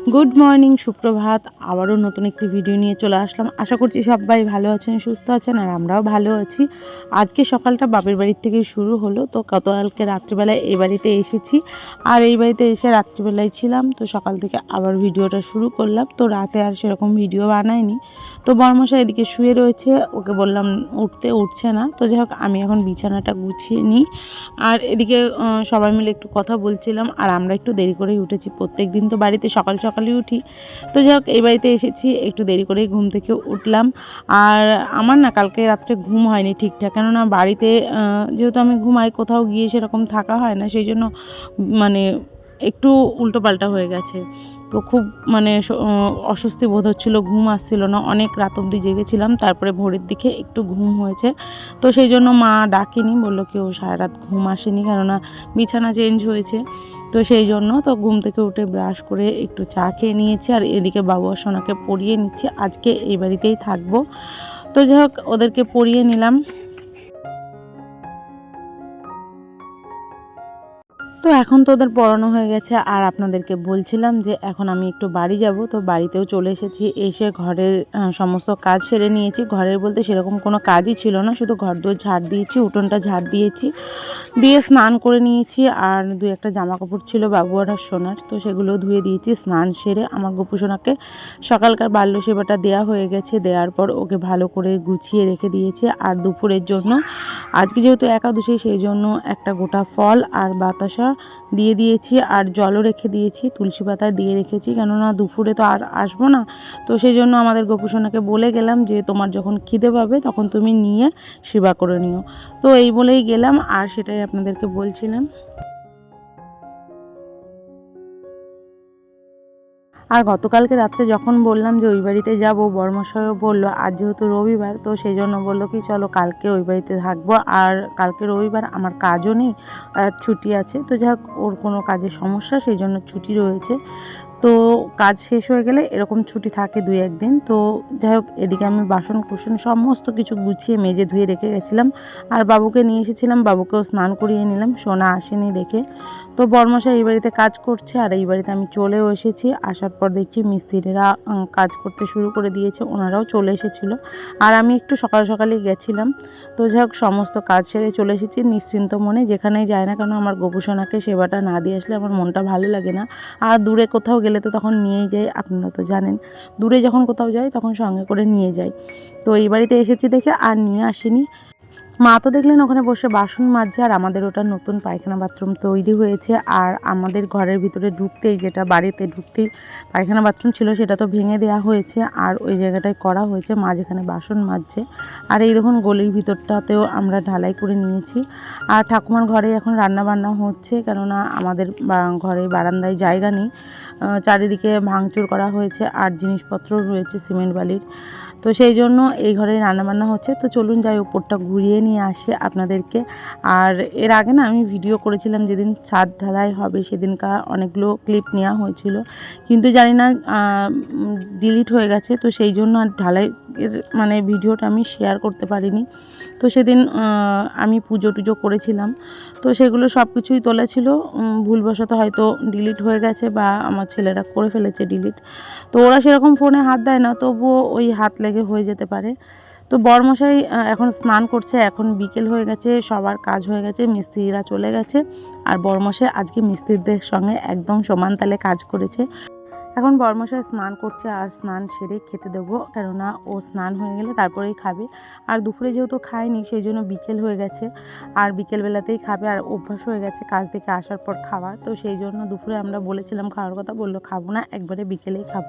Good morning সুপ্রভাত। আবারও নতুন একটি ভিডিও নিয়ে চলে আসলাম। আশা করছি সবাই ভালো আছেন, সুস্থ আছেন, আর আমরাও ভালো আছি। আজকে সকালটা বাপের বাড়ির থেকে শুরু হলো। তো গতকালকে রাত্রিবেলায় এই বাড়িতে এসেছি। আর এই বাড়িতে এসে রাত্রিবেলায় ছিলাম। তো সকাল থেকে আবার ভিডিওটা শুরু করলাম। তো রাতে আর সেরকম ভিডিও বানাইনি। তো বর্মশা এদিকে শুয়ে রয়েছে। ওকে বললাম উঠতে উঠছে না। তো যাই হোক, আমি এখন বিছানাটা গুছিয়ে নিই। আর এদিকে সবাই মিলে একটু কথা বলছিলাম। আর আমরা একটু দেরি করেই উঠেছি। প্রত্যেক দিন তো বাড়িতে সকাল সকালই উঠি। তো যাই হোক, এই বাড়িতে এসেছি, একটু দেরি করে ঘুম থেকে উঠলাম। আর আমার না কালকে রাত্রে ঘুম হয়নি ঠিকঠাক, কেননা বাড়িতে যেহেতু আমি ঘুমাই, কোথাও গিয়ে সেরকম থাকা হয় না, সেই জন্য মানে একটু উল্টোপাল্টা হয়ে গেছে। তো খুব মানে অস্বস্তি বোধ হচ্ছিল, ঘুম আসছিল না। অনেক রাত অবধি জেগেছিলাম, তারপরে ভোরের দিকে একটু ঘুম হয়েছে। তো সেই জন্য মা ডাকেনি, বলল কেউ সারা রাত ঘুম আসেনি, কেননা বিছানা চেঞ্জ হয়েছে। তো সেই জন্য তো ঘুম থেকে উঠে ব্রাশ করে একটু চা খেয়ে নিয়েছি, আর এদিকে বাবু আর সোনাকে পরিয়ে নিচ্ছি। আজকে এই বাড়িতেই থাকব। তো যাই ওদেরকে পরিয়ে নিলাম। তো এখন তো ওদের পড়ানো হয়ে গেছে। আর আপনাদেরকে বলছিলাম যে এখন আমি একটু বাড়ি যাব, তো বাড়িতেও চলে এসেছি। এসে ঘরের সমস্ত কাজ সেরে নিয়েছি। ঘরের বলতে সেরকম কোনো কাজই ছিল না, শুধু ঘর দোর ঝাড় দিয়েছি, উঠোনটা ঝাড় দিয়েছি। দিয়ে স্নান করে নিয়েছি। আর দু একটা জামা কাপড় ছিল বাবু আর সোনার, তো সেগুলো ধুয়ে দিয়েছি, স্নান সেরে আমার গোপু সোনাকে সকালকার বাল্য সেবাটা দেওয়া হয়ে গেছে। দেওয়ার পর ওকে ভালো করে গুছিয়ে রেখে দিয়েছে। আর দুপুরের জন্য, আজকে যেহেতু একাদশী, সেই জন্য একটা গোটা ফল আর বাতাসা দিয়ে দিয়েছি আর জলও রেখে দিয়েছি, তুলসী পাতা দিয়ে রেখেছি, কেননা দুপুরে তো আর আসব না। তো সেই জন্য আমাদের গোপুসোনাকে বলে গেলাম যে, তোমার যখন খিদে পাবে, তখন তুমি নিয়ে সেবা করে নিও। তো এই বলেই গেলাম আর সেটাই আপনাদেরকে বলছিলাম। আর গতকালকে রাত্রে যখন বললাম যে ওই বাড়িতে যাব, বর্মশাইও বলল আজ যেহেতু রবিবার, তো সেই জন্য বলল কি, চলো কালকে ওই বাড়িতে থাকব। আর কালকে রবিবার আমার কাজও নেই, আর ছুটি আছে। তো যাই হোক ওর কোনো কাজের সমস্যা সেই জন্য ছুটি রয়েছে। তো কাজ শেষ হয়ে গেলে এরকম ছুটি থাকে দুই একদিন তো যাই হোক, এদিকে আমি বাসন কুসন সমস্ত কিছু গুছিয়ে মেজে ধুয়ে রেখে গেছিলাম। আর বাবুকে নিয়ে এসেছিলাম, বাবুকেও স্নান করিয়ে নিলাম, সোনা আসেনি দেখে। তো বর্মশা এই বাড়িতে কাজ করছে আর এই বাড়িতে আমি চলেও এসেছি। আসার পর দেখছি মিস্ত্রিরা কাজ করতে শুরু করে দিয়েছে, ওনারাও চলে এসেছিল। আর আমি একটু সকাল সকালেই গেছিলাম। তো যাই হোক, সমস্ত কাজ সেরে চলে এসেছি। নিশ্চিন্ত মনে যেখানেই যায় না কেন আমার গোপুসোনাকে সেবাটা না দিয়ে আসলে আমার মনটা ভালো লাগে না। আর দূরে কোথাও গেলে তো তখন নিয়েই যাই, আপনারা তো জানেন। দূরে যখন কোথাও যাই, তখন সঙ্গে করে নিয়ে যাই। তো এই বাড়িতে এসেছি দেখে আর নিয়ে আসিনি। মা তো দেখলেন ওখানে বসে বাসন মাজছে আর আমাদের ওটা নতুন পায়খানা বাথরুম তৈরি হয়েছে আর আমাদের ঘরের ভিতরে ঢুকতেই যেটা বাড়িতে ঢুকতেই পায়খানা বাথরুম ছিল সেটা তো ভেঙে দেওয়া হয়েছে আর ওই জায়গাটায় করা হয়েছে, মা যেখানে বাসন মাজছে। আর এই দেখুন গলির ভিতরটাতেও আমরা ঢালাই করে নিয়েছি। আর ঠাকুমার ঘরে এখন রান্না বান্না হচ্ছে কেননা আমাদের ঘরে বারান্দায় জায়গা নেই। চারিদিকে ভাঙচুর করা হয়েছে আর জিনিসপত্র রয়েছে সিমেন্ট বালির। তো সেই জন্য এই ঘরে রান্নাবান্না হচ্ছে। তো চলুন যাই ওপরটা ঘুরিয়ে নিয়ে আসে আপনাদেরকে। আর এর আগে না আমি ভিডিও করেছিলাম যেদিন ছাদ ঢালাই হবে সেদিনকার অনেকগুলো ক্লিপ নেওয়া হয়েছিল। কিন্তু জানি না ডিলিট হয়ে গেছে। তো সেই জন্য আর ঢালাই এর মানে ভিডিওটা আমি শেয়ার করতে পারিনি। তো সেদিন আমি পুজো টুজো করেছিলাম। তো সেগুলো সব কিছুই তোলা ছিল। ভুলবশত হয়তো ডিলিট হয়ে গেছে বা আমার ছেলেরা করে ফেলেছে ডিলিট তো ওরা সেরকম ফোনে হাত দেয় না, তবুও ওই হাত লেগে হয়ে যেতে পারে। তো বরমশাই এখন স্নান করছে, এখন বিকেল হয়ে গেছে, সবার কাজ হয়ে গেছে, মিস্ত্রিরা চলে গেছে। আর বরমশাই আজকে মিস্ত্রিদের সঙ্গে একদম সমান তালে কাজ করেছে। এখন বর্মশাই স্নান করছে আর স্নান সেরে খেতে দেবো, কেননা ও স্নান হয়ে গেলে তারপরেই খাবে। আর দুপুরে যেহেতু খায়নি, সেই জন্য বিকেল হয়ে গেছে, আর বিকেলবেলাতেই খাবে, আর অভ্যাস হয়ে গেছে কাজ থেকে আসার পর খাওয়া তো সেই জন্য দুপুরে আমরা বলেছিলাম খাওয়ার কথা, বলল খাব না, একবারে বিকেলেই খাব,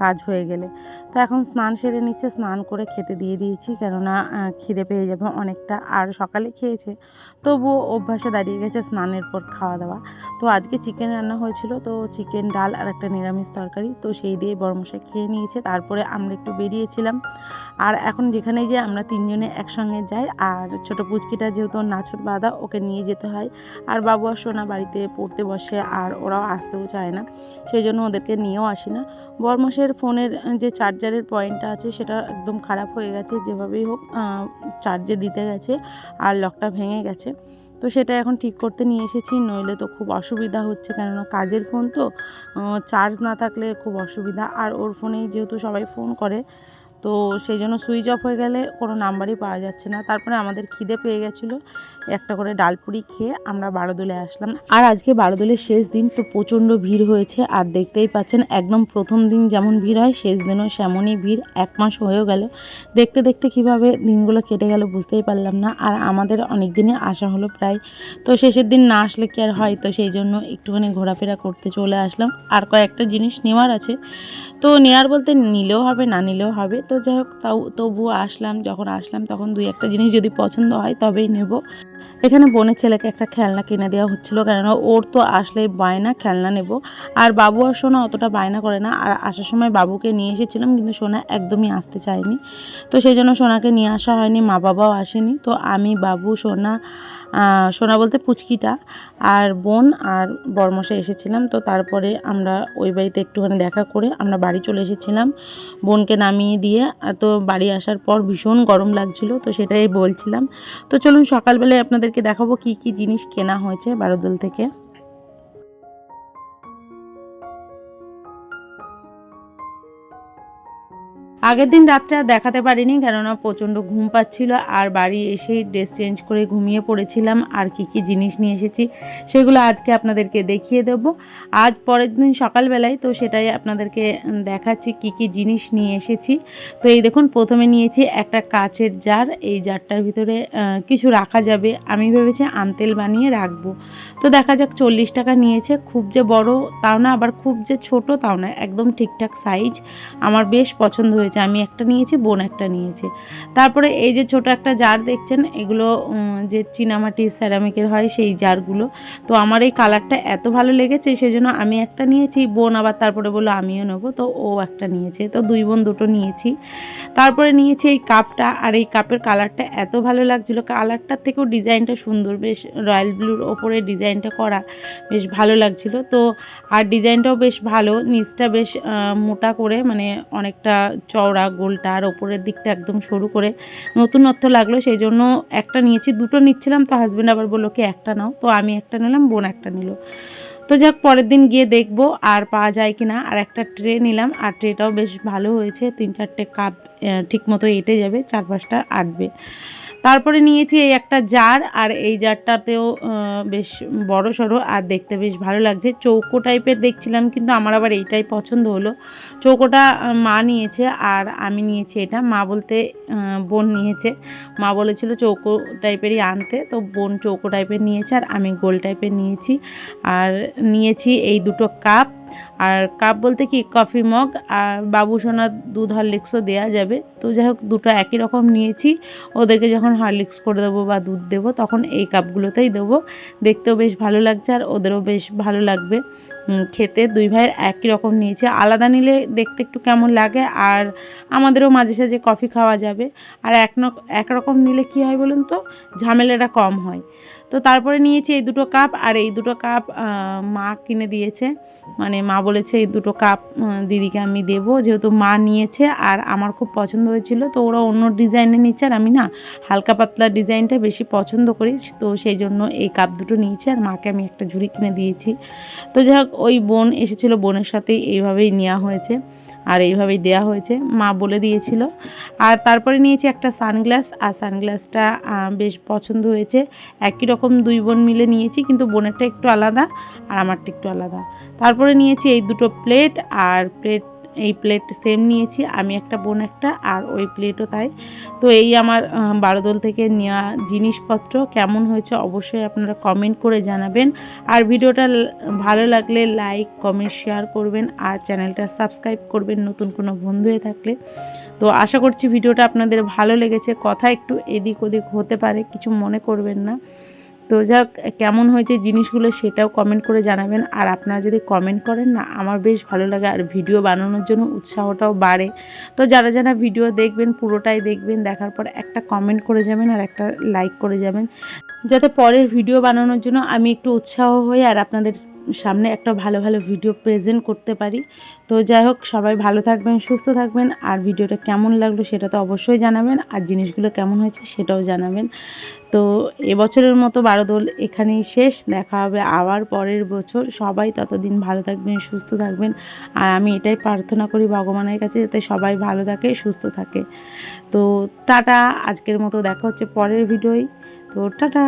কাজ হয়ে গেলে। তো এখন স্নান সেরে নিচ্ছে, স্নান করে খেতে দিয়ে দিয়েছি, কেননা খিদে পেয়ে যাবে অনেকটা। আর সকালে খেয়েছে, তবুও অভ্যাসে দাঁড়িয়ে গেছে স্নানের পর খাওয়া দাওয়া। তো আজকে চিকেন রান্না হয়েছিল, তো চিকেন ডাল আর একটা নিরামিষ তরকারি, তো সেই দিয়ে বড়মশাই খেয়ে নিয়েছে। তারপরে আমরা একটু বেরিয়েছিলাম। আর এখন যেখানে যে আমরা তিনজনে একসঙ্গে যাই, আর ছোট পুচকিটা যেহেতু নাছর বাঁধা ওকে নিয়ে যেতে হয়। আর বাবু আর সোনা বাড়িতে পড়তে বসে, আর ওরাও আসতেও চায় না। সেই জন্য ওদেরকে নিয়েও আসি না। বরমশের ফোনের যে চার্জারের পয়েন্টটা আছে, সেটা একদম খারাপ হয়ে গেছে। যেভাবেই হোক চার্জে দিতে গেছে, আর লকটা ভেঙে গেছে। তো সেটা এখন ঠিক করতে নিয়ে এসেছি, নইলে তো খুব অসুবিধা হচ্ছে। কেননা কাজের ফোন তো চার্জ না থাকলে খুব অসুবিধা। আর ওর ফোনেই যেহেতু সবাই ফোন করে তো সেই জন্য সুইচ অফ হয়ে গেলে কোনো নাম্বারই পাওয়া যাচ্ছে না। তারপরে আমাদের খিদে পেয়ে গেছিল। একটা করে ডালপুরি খেয়ে আমরা বারোদোলে আসলাম। আর আজকে বারোদোলের শেষ দিন তো প্রচণ্ড ভিড় হয়েছে। আর দেখতেই পাচ্ছেন, একদম প্রথম দিন যেমন ভিড় হয়, শেষ দিনও সেমনই ভিড়। এক মাস হয়েও গেল। দেখতে দেখতে কীভাবে দিনগুলো কেটে গেল বুঝতেই পারলাম না। আর আমাদের অনেক দিনে আসা হলো প্রায়। তো শেষের দিন না আসলে কি আর হয়? তো সেই জন্য একটুখানি ঘোরাফেরা করতে চলে আসলাম। আর কয়েকটা জিনিস নেওয়ার আছে। তো নেওয়ার বলতে নিলেও হবে, না নিলেও হবে। তো যাই হোক, তাও তবুও আসলাম, যখন আসলাম তখন দুই একটা জিনিস যদি পছন্দ হয় তবেই নেব। এখানে বোনের ছেলেকে একটা খেলনা কিনে দেওয়া হচ্ছিল, কেননা ওর তো আসলেই বায়না, খেলনা নেব। আর বাবু আর সোনা অতটা বায়না করে না। আর আসার সময় বাবুকে নিয়ে এসেছিলাম, কিন্তু সোনা একদমই আসতে চায়নি। তো সেই জন্য সোনাকে নিয়ে আসা হয়নি, মা বাবাও আসেনি। তো আমি, বাবু, সোনা সোনা বলতে পুচকিটা, আর বোন আর বরমশা এসেছিলাম। তো তারপরে আমরা ওই বাড়িতে একটুখানি দেখা করে আমরা বাড়ি চলে এসেছিলাম বোনকে নামিয়ে দিয়ে। তো বাড়ি আসার পর ভীষণ গরম লাগছিল, তো সেটাই বলছিলাম। তো চলুন সকালবেলায় আপনাদেরকে দেখাবো কি কি জিনিস কেনা হয়েছে বারোদল থেকে। আগের দিন রাত্রে আর দেখাতে পারিনি, কেননা প্রচণ্ড ঘুম পাচ্ছিল, আর বাড়ি এসেই ড্রেস চেঞ্জ করে ঘুমিয়ে পড়েছিলাম, আর কি কি জিনিস নিয়ে এসেছি সেগুলো আজকে আপনাদেরকে দেখিয়ে দেব। আজ পরের দিন সকালবেলায়, তো সেটাই আপনাদেরকে দেখাচ্ছি কি কি জিনিস নিয়ে এসেছি। তো এই দেখুন, প্রথমে নিয়েছি একটা কাচের জার, এই জারটার ভিতরে কিছু রাখা যাবে। আমি ভেবেছি আমতেল বানিয়ে রাখব। তো দেখা যাক, চল্লিশ টাকা নিয়েছে, খুব যে বড় তাও না, আবার খুব যে ছোট তাও না, একদম ঠিকঠাক সাইজ আমার বেশ পছন্দ হয়েছে। আমি একটা নিয়েছি, বোন একটা নিয়েছে। তারপরে এই যে ছোট একটা জার দেখছেন, এগুলো যে চীনামাটির স্যারামিকের হয় সেই জারগুলো তো আমার এই কালারটা এত ভালো লেগেছে সেই জন্য আমি একটা নিয়েছি, বোন আবার তারপরে বলল, আমিও নেব। তো ও একটা নিয়েছে। তো দুই বোন দুটো নিয়েছি। তারপরে নিয়েছি এই কাপটা আর এই কাপের কালারটা এত ভালো লাগছিল। কালারটার থেকেও ডিজাইনটা সুন্দর, বেশ রয়্যাল ব্লুর ওপরে ডিজাইনটা করা বেশ ভালো লাগছিল। তো আর ডিজাইনটাও বেশ ভালো, নিচটা বেশ মোটা করে মানে অনেকটা চওড়া গোলটা আর ওপরের দিকটা একদম সরু করে নতুনত্ব লাগল, সেই জন্য একটা নিয়েছি, দুটো নিচ্ছিলাম, তো হাজব্যান্ড আবার বলল কি একটা নাও। তো আমি একটা নিলাম, বোন একটা নিল। তো যাক, পরের দিন গিয়ে দেখব আর পাওয়া যায় কি না আর একটা ট্রে নিলাম, আর ট্রেটাও বেশ ভালো হয়েছে, তিন চারটে কাপ ঠিক মতো এঁটে যাবে চার পাঁচটা আটবে। তারপরে নিয়েছি এই একটা জার, আর এই জারটাতেও বেশ বড় সড়ো আর দেখতে বেশ ভালো লাগছে। চৌকো টাইপের দেখছিলাম, কিন্তু আমার আবার এইটাই পছন্দ হলো। চৌকোটা মা নিয়েছে, আর আমি নিয়েছি এটা। মা বলতে বোন নিয়েছে। মা বলেছিল চৌকো টাইপেরই আনতে, তো বোন চৌকো টাইপের নিয়েছে, আর আমি গোল টাইপের নিয়েছি। আর নিয়েছি এই দুটো কাপ আর কাপ বলতে কি, কফি মগ আর বাবু সোনার দুধ হরলিক্সও দেওয়া যাবে। তো যাই হোক, দুটো একই রকম নিয়েছি। ওদেরকে যখন হরলিক্স করে দেবো বা দুধ দেবো, তখন এই কাপগুলোতেই দেবো। দেখতেও বেশ ভালো লাগছে আর ওদেরও বেশ ভালো লাগবে। খেতে দুই ভাইয়ের একই রকম নিয়েছে। আলাদা নিলে দেখতে একটু কেমন লাগে আর আমাদেরও মাঝে সাঝে কফি খাওয়া যাবে। আর এক একরকম নিলে কি হয় বলুন তো, ঝামেলাটা কম হয়। তো তারপরে নিয়েছি এই দুটো কাপ আর এই দুটো কাপ মা কিনে দিয়েছে। মানে মা বলেছে এই দুটো কাপ দিদিকে আমি দেবো। যেহেতু মা নিয়েছে আর আমার খুব পছন্দ হয়েছিল, তো ওরা অন্য ডিজাইনে নিচ্ছে। আর আমি না হালকা পাতলা ডিজাইনটা বেশি পছন্দ করি, তো সেই জন্য এই কাপ দুটো নিয়েছি। আর মাকে আমি একটা ঝুড়ি কিনে দিয়েছি। তো যাই ওই বোন এসেছিল, বোনের সাথে এইভাবেই নেওয়া হয়েছে। আর এইভাবেই দেয়া হয়েছে। মা বলে দিয়েছিল। আর তারপরে নিয়েছি একটা সানগ্লাস। আর সানগ্লাসটা বেশ পছন্দ হয়েছে। একই রকম দুই বোন মিলে নিয়েছি, কিন্তু বোনেরটা একটু আলাদা আর আমারটা একটু আলাদা। তারপরে নিয়েছি এই দুটো প্লেট। আর প্লেট এই প্লেট সেম নিয়েছি, আমি একটা বোন একটা, আর ওই প্লেটও তাই। তো এই আমার বারোদল থেকে নেওয়া জিনিসপত্র কেমন হয়েছে অবশ্যই আপনারা কমেন্ট করে জানাবেন। আর ভিডিওটা ভালো লাগলে লাইক কমেন্ট শেয়ার করবেন, আর চ্যানেলটা সাবস্ক্রাইব করবেন নতুন কোনো বন্ধু হয়ে থাকলে। তো আশা করছি ভিডিওটা আপনাদের ভালো লেগেছে। কথা একটু এদিক ওদিক হতে পারে, কিছু মনে করবেন না। তো যাক, কেমন হয়েছে জিনিসগুলো সেটাও কমেন্ট করে জানাবেন। আর আপনারা যদি কমেন্ট করেন না, আমার বেশ ভালো লাগে। আর ভিডিও বানানোর জন্য উৎসাহটাও বাড়ে। তো যারা যারা ভিডিও দেখবেন, পুরোটাই দেখবেন, দেখার পর একটা কমেন্ট করে যাবেন আর একটা লাইক করে যাবেন। যাতে পরের ভিডিও বানানোর জন্য আমি একটু উৎসাহ হই আর আপনাদের সামনে একটা ভালো ভালো ভিডিও প্রেজেন্ট করতে পারি। তো যাই হোক, সবাই ভালো থাকবেন, সুস্থ থাকবেন। আর ভিডিওটা কেমন লাগল সেটা তো অবশ্যই জানাবেন। আর জিনিসগুলো কেমন হয়েছে সেটাও জানাবেন। তো এবছরের মতো বারো দোল এখানেই শেষ। দেখা হবে আবার পরের বছর। সবাই ততদিন ভালো থাকবেন, সুস্থ থাকবেন। আর আমি এটাই প্রার্থনা করি ভগবানের কাছে, যাতে সবাই ভালো থাকে, সুস্থ থাকে। তো টাটা, আজকের মতো দেখা হচ্ছে পরের ভিডিওই তো টাটা!